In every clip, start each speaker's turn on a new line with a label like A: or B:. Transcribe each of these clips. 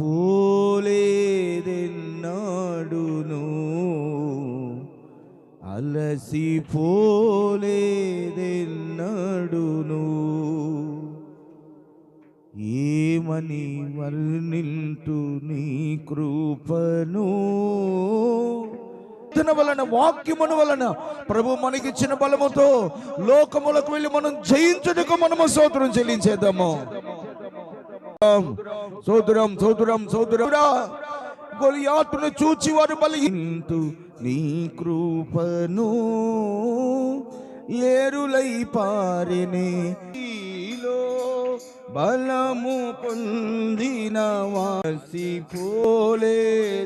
A: పోలేదెన్నాడును? అలసి పోలేదెన్నాడును? ఏమని వర్ణింటు నీ కృపను? ప్రార్థన వలన వాక్యమును వలన ప్రభు మనకిచ్చిన బలముతో లోకములకు వెళ్ళి మనం జయించుటకు మనము సోదరం చెల్లించేద్దాము. సోదరం సోదరం సోదరుడా గొలియాతును చూచి వారు బలింతు నీ కృపను ఏరులై పారినే. బలము పొందిన వాసి పోలేదన్నాడును?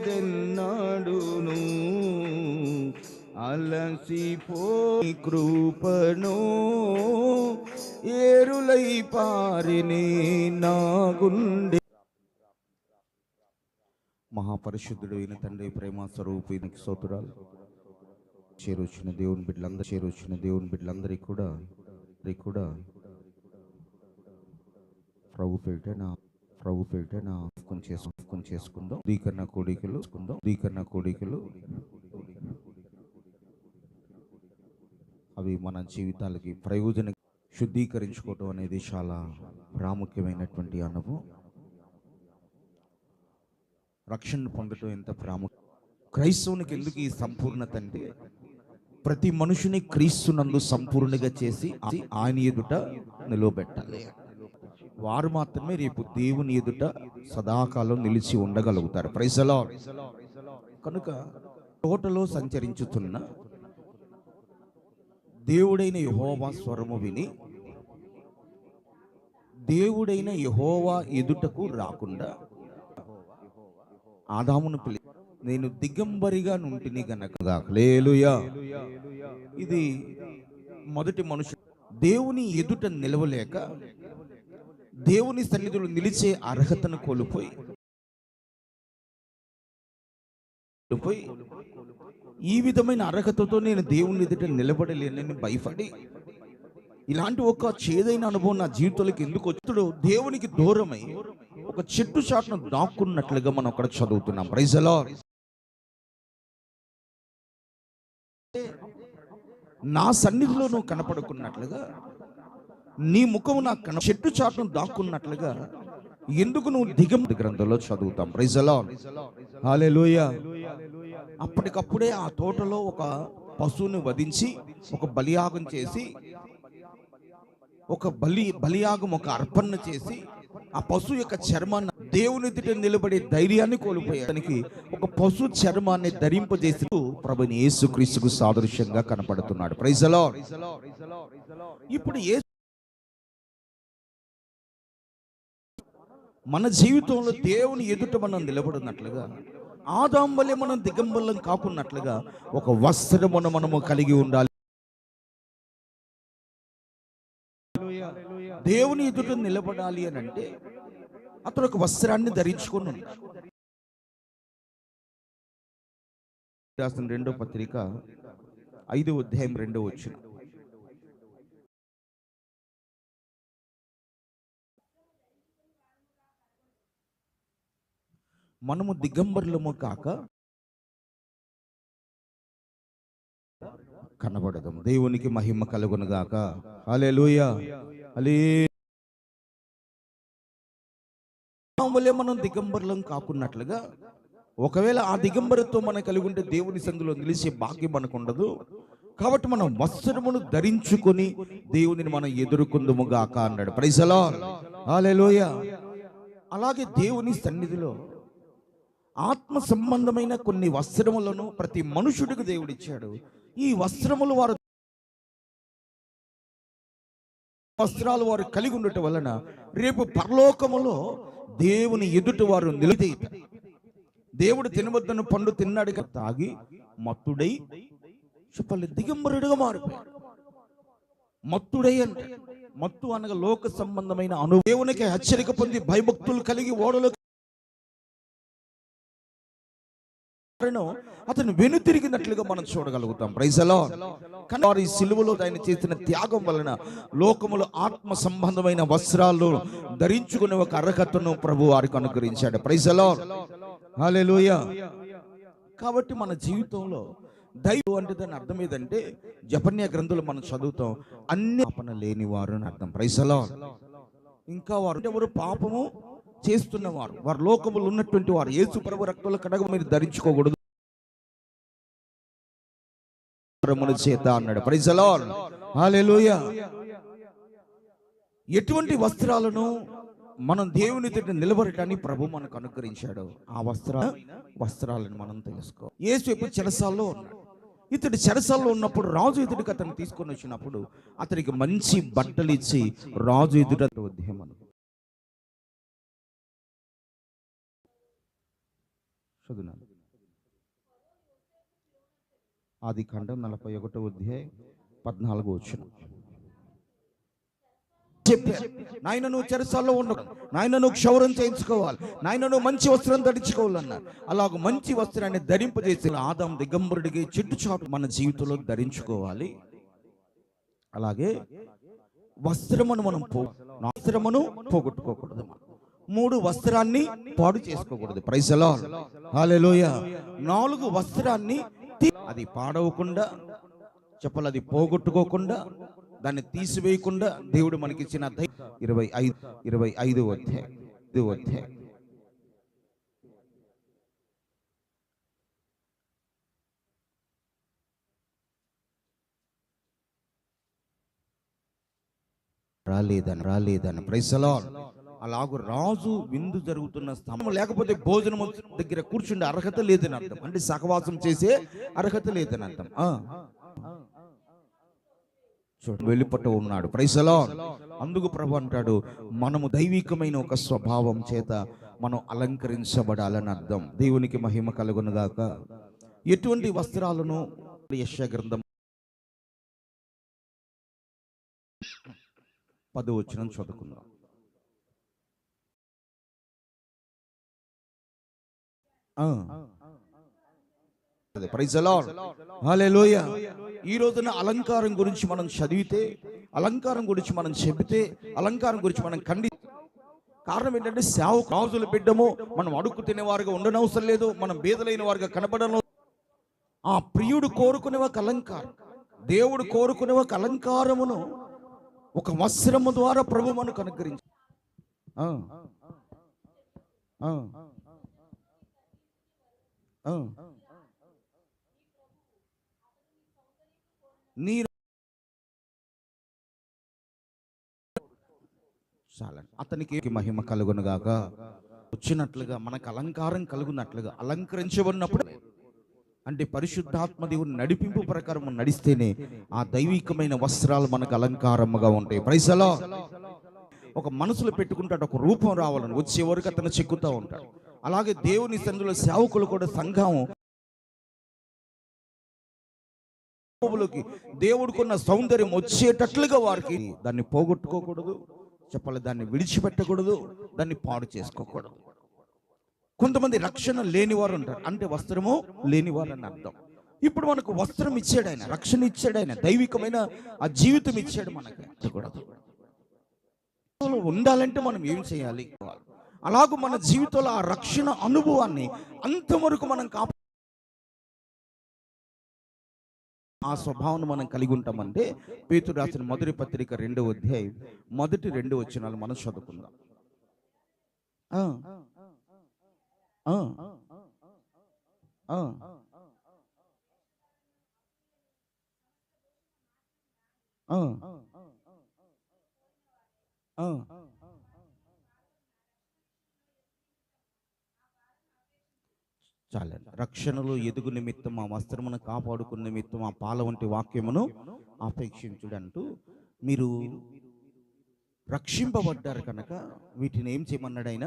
A: అలసిపో కృపను ఏరులై పారినే నా గుండె మహాపరిశుద్ధుడు అయిన తండ్రి ప్రేమ స్వరూపినికి సోతురాలు చేరొచ్చిన దేవుని బిడ్డలందరూ చేరొచ్చిన దేవుని బిడ్డలందరికీ కూడా కూడా ప్రభు పేట నా ప్రభు పేట నా కొని చేసుకుందాం. దీకరణ కోడికలు చేసుకుందాం. దీకరణ కోడికలు అవి మన జీవితాలకి ప్రయోజన శుద్ధీకరించుకోవటం అనేది చాలా ప్రాముఖ్యమైనటువంటి అనుభవం. రక్షణ పొందటం ఎంత ప్రాముఖ్యం. క్రైస్తవునికి ఎందుకు ఈ సంపూర్ణత అంటే ప్రతి మనుషుని క్రీస్తునందు సంపూర్ణగా చేసి ఆయన ఎదుట నిలవబెట్టాలి. వారు మాత్రమే రేపు దేవుని ఎదుట సదాకాలం నిలిచి ఉండగలుగుతారు. ప్రైజలో కనుక తోటలో సంచరించుతున్న దేవుడైన యహోవా స్వరము విని దేవుడైన యహోవా ఎదుటకు రాకుండా ఆదామును పిలి నేను దిగంబరిగా నుంటిని గనక లేలుయా ఇది మొదటి మనుషుడు దేవుని ఎదుట నిలవలేక దేవుని సన్నిధులు నిలిచే అర్హతను కోల్పోయి కోల్పోయి ఈ విధమైన అర్హతతో నేను దేవుని ఎదుట నిలబడలేనని భయపడి ఇలాంటి ఒక చేదైన అనుభవం నా జీవితంలోకి ఎందుకు వచ్చాడో దేవునికి దూరమై ఒక చెట్టు చాటును దాక్కున్నట్లుగా మనం అక్కడ చదువుతున్నాం. ప్రైజలో నా సన్నిధిలో నువ్వు కనపడుకున్నట్లుగా నీ ముఖము నాకు కన చెట్టు చాటును దాక్కున్నట్లుగా ఎందుకు నువ్వు దిగం గ్రంథంలో చదువుతాం. హాలేలుయ అప్పటికప్పుడే ఆ తోటలో ఒక పశువుని వధించి ఒక బలియాగం చేసి ఒక బలి బలియాగం ఒక అర్పణ చేసి ఆ పశువు యొక్క చర్మాన్ని దేవుని ఎదుట నిలబడే ధైర్యాన్ని కోల్పోయాడు దానికి ఒక పశు చర్మాన్ని ధరింపజేసి ప్రభుని యేసుక్రీస్తుకు సాదృశ్యంగా కనపడుతున్నాడు. ప్రైజలో ఇప్పుడు మన జీవితంలో దేవుని ఎదుట మనం నిలబడినట్లుగా ఆదాం వల్లే మనం దిగంబరం కాకున్నట్లుగా ఒక వస్త్రమును మనము కలిగి ఉండాలి. దేవుని ఎదుట నిలబడాలి అని అంటే అతను ఒక వస్త్రాన్ని ధరించుకొని రాసిన రెండో పత్రిక ఐదో అధ్యాయం రెండో వచ్చిన. మనము దిగంబరులము కాక కనబడదాం దేవునికి మహిమ కలుగును గాక. లూయ అలే వల్లే మనం దిగంబరులం కాకున్నట్లుగా ఒకవేళ ఆ దిగంబరతో మనం కలిగి ఉంటే దేవుని సందులో నిలిచే భాగ్యం మనకు ఉండదు. కాబట్టి మనం వస్త్రమును ధరించుకొని దేవునిని మనం ఎదుర్కొందుము గాక అన్నాడు. ప్రైజలా లోయ అలాగే దేవుని సన్నిధిలో ఆత్మ సంబంధమైన కొన్ని వస్త్రములను ప్రతి మనుషుడికి దేవుడిచ్చాడు. ఈ వస్త్రములు వారు వస్త్రాలు వారు కలిగి ఉండటం వలన రేపు పరలోకములో దేవుని ఎదుట వారు నిలితే దేవుడు తినవద్దను పండు తిన్నాడు తాగి మత్తుడై చెప్పలే దిగంబరుడుగా మారిపోయాడు. మత్తుడై అంటే. మత్తు అనగా లోక సంబంధమైన అను దేవునికి హెచ్చరిక పొంది భయభక్తులు కలిగి ఓడలకు కారణం అతను వెనుతిరిగినట్లుగా మనం చూడగలుగుతాం. ప్రైజలో కానీ వారి సిలువలో ఆయన చేసిన త్యాగం వలన లోకములు ఆత్మ సంబంధమైన వస్త్రాలు ధరించుకునే ఒక అర్హతను ప్రభు వారికి అనుగ్రహించాడు. ప్రైజలో హాలేలుయ కాబట్టి మన జీవితంలో దైవం అంటే దాని అర్థం ఏదంటే జపన్య గ్రంథులు మనం చదువుతాం అన్ని పాపన లేని వారు అని అర్థం. ప్రైసలో ఇంకా వారు అంటే ఎవరు పాపము చేస్తున్నవారు వారు లోకములు ఉన్నటువంటి వారు యేసు ప్రభు రక్తంలో కడగ మీరు ధరించుకోకూడదు రముల చేత అన్నాడు. హల్లెలూయా ఎటువంటి వస్త్రాలను మనం దేవుని తిట్టి నిలబడటాన్ని ప్రభు మనకు అనుగ్రహించాడు. ఆ వస్త్ర వస్త్రాలను మనం తెలుసుకో. యేసు ఇప్పుడు చెరసాల్లో ఉన్నాడు. ఇతడు చెరసాల్లో ఉన్నప్పుడు రాజు ఎదుటికి అతను తీసుకొని వచ్చినప్పుడు అతనికి మంచి బట్టలు ఇచ్చి రాజు ఎదుట ఉద్యమం చదువునాను. ఆది ఖండం నలభై ఒకటో అధ్యాయం పద్నాలుగు వచ్చిన నాయన నువ్వు చెరసాల్లో ఉండవు నాయన నువ్వు క్షౌరం చేయించుకోవాలి నాయన నువ్వు మంచి వస్త్రం ధరించుకోవాలన్నారు. అలాగ మంచి వస్త్రాన్ని ధరింపజేసి ఆదాం దిగంబరుడికి చెట్టు చాటు మన జీవితంలో ధరించుకోవాలి. అలాగే వస్త్రమును మనం పో వస్త్రమును పోగొట్టుకోకూడదు మూడు వస్త్రాన్ని పాడు చేసుకోకూడదు. ప్రైసలో హాలెలూయ నాలుగు వస్త్రాన్ని అది పాడవకుండా చెప్పలు అది పోగొట్టుకోకుండా దాన్ని తీసివేయకుండా దేవుడు మనకిచ్చిన ఇరవై ఐదు ఇరవై ఐదు అధ్యాయం ఐదు అధ్యాయం. రాలేదని రాలేదని. ప్రైసలో అలాగూ రాజు విందు జరుగుతున్న స్తంభం లేకపోతే భోజనం దగ్గర కూర్చుండే అర్హత లేదని అర్థం. అంటే సహవాసం చేసే అర్హత లేదని అర్థం. ఆ. వెళ్ళిపట్టు ఉన్నాడు. ప్రైసలో అందుకు ప్రభు అంటాడు మనము దైవికమైన ఒక స్వభావం చేత మనం అలంకరించబడాలని అర్థం. దేవునికి మహిమ కలుగునుగాక ఎటువంటి వస్త్రాలను యశ గ్రంథం పది వచ్చిన చదువుకుందాం. ఈ రోజున అలంకారం గురించి మనం చదివితే అలంకారం గురించి మనం చెబితే అలంకారం గురించి మనం ఖండి కారణం ఏంటంటే సేవ రాజుల బిడ్డము మనం అడుక్కు తినేవారుగా ఉండనవసరం లేదు మనం బీదలైన వారుగా కనబడను. ఆ ప్రియుడు కోరుకునే ఒక అలంకారం దేవుడు కోరుకునే ఒక అలంకారమును ఒక వస్త్రము ద్వారా ప్రభు మనకు అనుగ్రహించి. నీ చాలండి అతనికి మహిమ కలుగునుగాక వచ్చినట్లుగా మనకు అలంకారం కలుగునట్లుగా అలంకరించబడినప్పుడు అంటే పరిశుద్ధాత్మ దేవుని నడిపింపు ప్రకారం నడిస్తేనే ఆ దైవికమైన వస్త్రాలు మనకు అలంకారముగా ఉంటాయి. ప్రైసలో ఒక మనసులో పెట్టుకుంటాడు ఒక రూపం రావాలని వచ్చే వరకు అతను చెక్కుతూ ఉంటాడు. అలాగే దేవుని సందులో సేవకులు కూడా సంఘం దేవుడికున్న సౌందర్యం వచ్చేటట్లుగా వారికి దాన్ని పోగొట్టుకోకూడదు చెప్పాలి దాన్ని విడిచిపెట్టకూడదు దాన్ని పాడు చేసుకోకూడదు. కొంతమంది రక్షణ లేనివారు ఉంటారు. అంటే వస్త్రము లేనివారు అని అర్థం. ఇప్పుడు మనకు వస్త్రం ఇచ్చాడు ఆయన రక్షణ ఇచ్చాడు ఆయన దైవికమైన ఆ జీవితం ఇచ్చాడు మనకి. ఉండాలంటే మనం ఏం చేయాలి? అలాగూ మన జీవితంలో ఆ రక్షణ అనుభవాన్ని అంతవరకు మనం కాపా ఆ స్వభావం మనం కలిగి ఉంటామంటే పేతురు రాసిన మొదటి పత్రిక రెండవ అధ్యాయం మొదటి రెండు వచనాలు మనం చదువుకుందాం ఆ. ఆ. ఆ. ఆ. ఆ. చాలండి. రక్షణలో ఎదుగు నిమిత్తం ఆ వస్త్రమును కాపాడుకున్న నిమిత్తం ఆ పాల వంటి వాక్యమును ఆపేక్షించుడంటూ మీరు రక్షింపబడ్డారు కనుక వీటిని ఏం చేయమన్నాడు ఆయన?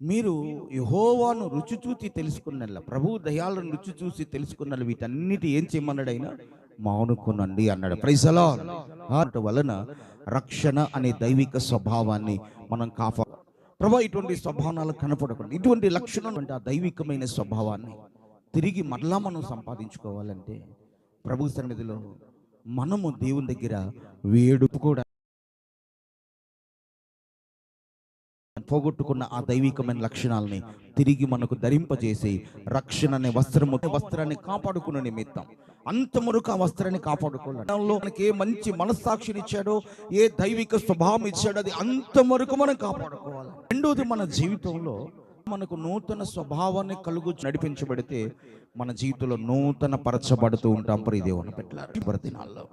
A: మీరు యహోవాను రుచి చూసి తెలుసుకున్నలా ప్రభు దయాలను రుచి చూసి తెలుసుకున్న వీటన్నిటి ఏం చేయమన్నాడు ఆయన? మానుకునండి అన్నాడు. ప్రైజలా వలన రక్షణ అనే దైవిక స్వభావాన్ని మనం కాపా ప్రభా ఇటువంటి స్వభావాలు కనపడకుండా ఇటువంటి లక్షణం అంటే ఆ దైవికమైన స్వభావాన్ని తిరిగి మరలా మనం సంపాదించుకోవాలంటే ప్రభు సన్నిధిలో మనము దేవుని దగ్గర వేడుపు కూడా పోగొట్టుకున్న ఆ దైవికమైన లక్షణాలని తిరిగి మనకు ధరింపజేసి రక్షణ అనే వస్త్రము వస్త్రాన్ని కాపాడుకునే నిమిత్తం. అంతమురకు ఆ వస్త్రాన్ని కాపాడుకోవాలి. మనకి ఏ మంచి మనస్సాక్షిని ఇచ్చాడో ఏ దైవిక స్వభావం ఇచ్చాడో అది అంతవరకు మనం కాపాడుకోవాలి. రెండోది మన జీవితంలో మనకు నూతన స్వభావాన్ని కలుగు నడిపించబడితే మన జీవితంలో నూతన పరచబడుతూ ఉంటాం. ప్రియ దేవుని పెట్టారు దినాల్లో.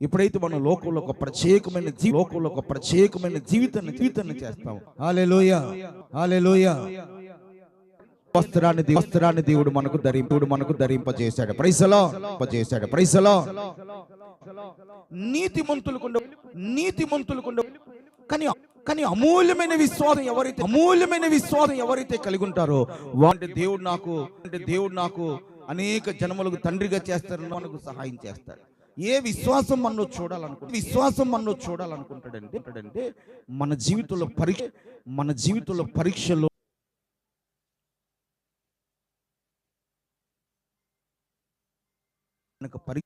A: ఎప్పుడైతే మనం లోకంలో ఒక ప్రత్యేకమైన జీ లోకంలో ఒక ప్రత్యేకమైన జీవితాన్ని జీవితాన్ని చేస్తాం హాలెలూయ హాలెలూయ వస్త్రాన్ని వస్త్రాన్ని దేవుడు మనకు ధరింపుడు మనకు ధరింపజేశాడు. ప్రైసలో చేశాడు ప్రైసలో నీతిమంతులకుండ నీతిమంతులకుండ కానీ కానీ అమూల్యమైన విశ్వాసం ఎవరైతే అమూల్యమైన విశ్వాసం ఎవరైతే కలిగి ఉంటారో వాంటి దేవుడు నాకు అంటే దేవుడు నాకు అనేక జన్మలకు తండ్రిగా చేస్తారని మనకు సహాయం చేస్తారు. ఏ విశ్వాసం మనలో చూడాలనుకుంటే విశ్వాసం మనలో చూడాలనుకుంటాడంటే అంటే మన జీవితంలో పరీక్ష మన జీవితంలో పరీక్షలో మనకు పరి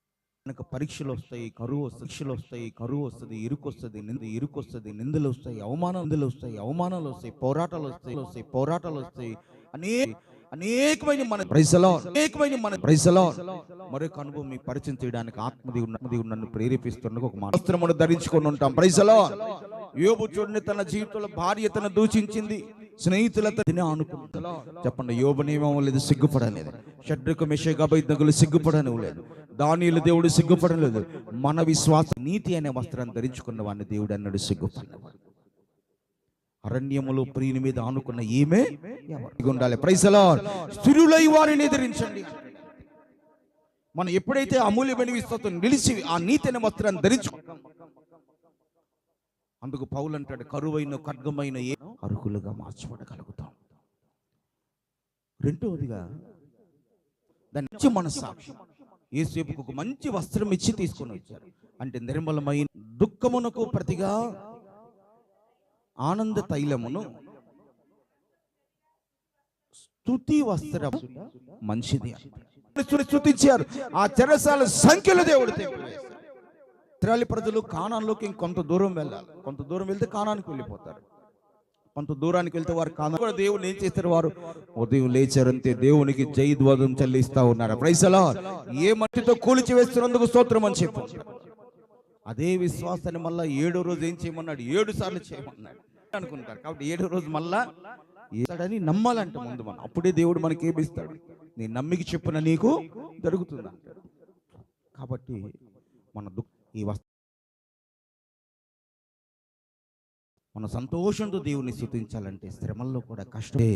A: నాకు పరీక్షలు వస్తాయి కరువు శిక్షలు వస్తాయి కరువు వస్తుంది ఇరుకు వస్తుంది నింద ఇరుకు వస్తుంది నిందలు వస్తాయి అవమానాలు నిందులు వస్తాయి అవమానాలు వస్తాయి పోరాటాలు వస్తాయి వస్తాయి పోరాటాలు వస్తాయి అనేక అనేకమైన మన ప్రైసలో అనేకమైన మన ప్రైసలో మరొక అనుభవం మీ పరిచయం చేయడానికి ఆత్మదేవుడు నన్ను ప్రేరేపిస్తున్న ఒక వస్త్రమును ధరించుకొని ఉంటాం. ప్రైసలో యోబు చూడండి తన జీవితంలో భార్య తన దూషించింది. స్నేహితులతో తినే అనుకుంటా చెప్పండి యోబునేమో లేదు సిగ్గుపడలేదు. షడ్రుకు మెషే గబైద్నగులు సిగ్గుపడనివ్వలేదు. దానిలు దేవుడు సిగ్గుపడలేదు మన విశ్వాస నీతి అనే వస్త్రాన్ని ధరించుకున్న వాడిని దేవుడు అన్నాడు సిగ్గుపడినవాడు అరణ్యములో ప్రియుని మీద ఆనుకున్న ఈమె? ఉండాలి ప్రైసలా స్థిరులై వారిని ఎదిరించండి. మనం ఎప్పుడైతే అమూల్యమైన విశ్వాసం నిలిచి ఆ నీతి అనే వస్త్రాన్ని ధరించు అందుకు పౌలు అంటాడు కరువైన ఖడ్గమైన ఏ అరుకులుగా మార్చబడగలుగుతాం. రెండవదిగా దాని మన సాక్షి ఏసేపుకు ఒక మంచి వస్త్రం ఇచ్చి తీసుకొని వచ్చారు. అంటే నిర్మలమైన దుఃఖమునకు ప్రతిగా ఆనంద తైలమును స్తుతి వస్త్రం మంచిది స్థుతించారు ఆ చెరసాల సంఖ్యలో దేవుడు తెంపివేశాడు. ప్రజలు కానాన్లోకి ఇంకొంత దూరం వెళ్ళాలి. కొంత దూరం వెళ్తే కానానికి వెళ్ళిపోతారు. కొంత దూరానికి వెళ్తే వారు కానా కూడా దేవుడు ఏం చేస్తారు వారు? ఉదయం లేచారంతే దేవునికి జైద్వాదం చెల్లిస్తా ఉన్నారు. ప్రైసలా ఏ మట్టితో కూల్చి వేస్తున్నందుకు స్తోత్రం అని చెప్పారు అదే విశ్వాసాన్ని మళ్ళీ ఏడో రోజు ఏం చేయమన్నాడు? ఏడు సార్లు చేయమన్నాడు. అనుకుంటారు. కాబట్టి ఏడో రోజు మళ్ళా ఏడని నమ్మాలంట ముందు మనం. అప్పుడే దేవుడు మనకి ఏమిస్తాడు? నీ నమ్మికి చెప్పిన నీకు జరుగుతుంది అంటాడు. కాబట్టి మన దుఃఖ ఈ వస్త మన సంతోషంతో దేవుని స్థుతించాలంటే శ్రమల్లో కూడా కష్టమే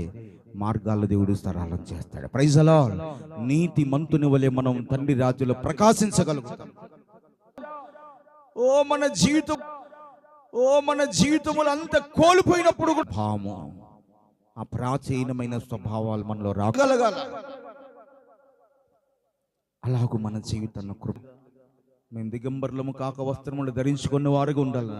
A: మార్గాల్లో దేవుడు సరళం చేస్తాడు. ప్రైజలా నీతి మంతుని వలె మనం తండ్రి రాజులో ప్రకాశించగలుగుతాం. ఓ మన జీవితం ఓ మన జీవితములు అంత కోల్పోయినప్పుడు కూడా భావము ఆ ప్రాచీనమైన స్వభావాలు మనలో రాగలగాలి అలాగూ మన జీవితం కృప. మేము దిగంబర్లము కాక వస్త్రములు ధరించుకున్న వారుగా ఉండాలి